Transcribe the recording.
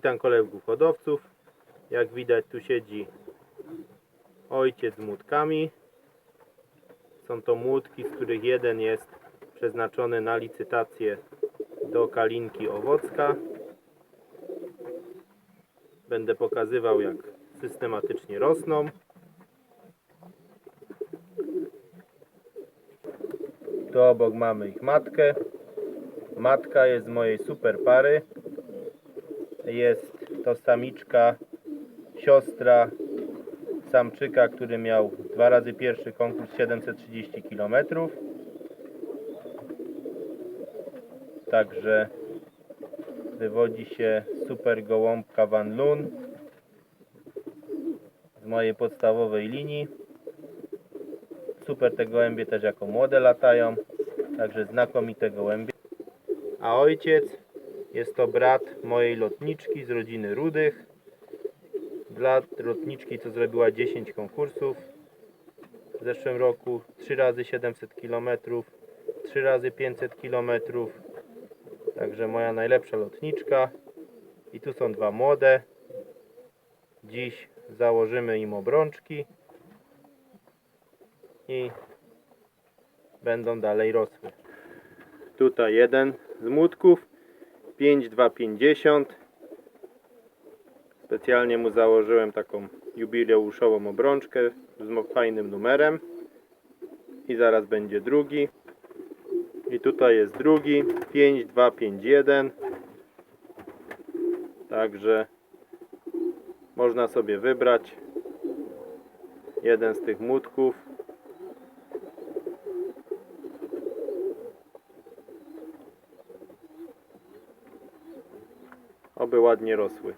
Witam kolegów hodowców. Jak widać tu siedzi ojciec z młódkami. Są to młódki, z których jeden jest przeznaczony na licytację do kalinki owocka. Będę pokazywał jak systematycznie rosną. Tu obok mamy ich matkę. Matka jest z mojej super pary. Jest to samiczka, siostra samczyka, który miał dwa razy pierwszy konkurs 730 km. Także wywodzi się super gołąbka Van Loon z mojej podstawowej linii. Super te gołębie też jako młode latają, także znakomite gołębie. A ojciec jest to brat mojej lotniczki z rodziny Rudych. Dla lotniczki, co zrobiła 10 konkursów w zeszłym roku. 3 razy 700 km, 3 razy 500 km. Także moja najlepsza lotniczka. I tu są dwa młode. Dziś założymy im obrączki. I będą dalej rosły. Tutaj jeden z młotków 5250 specjalnie mu założyłem taką jubileuszową obrączkę z fajnym numerem. I zaraz będzie drugi. I tutaj jest drugi. 5251 także można sobie wybrać jeden z tych młotków oby ładnie rosły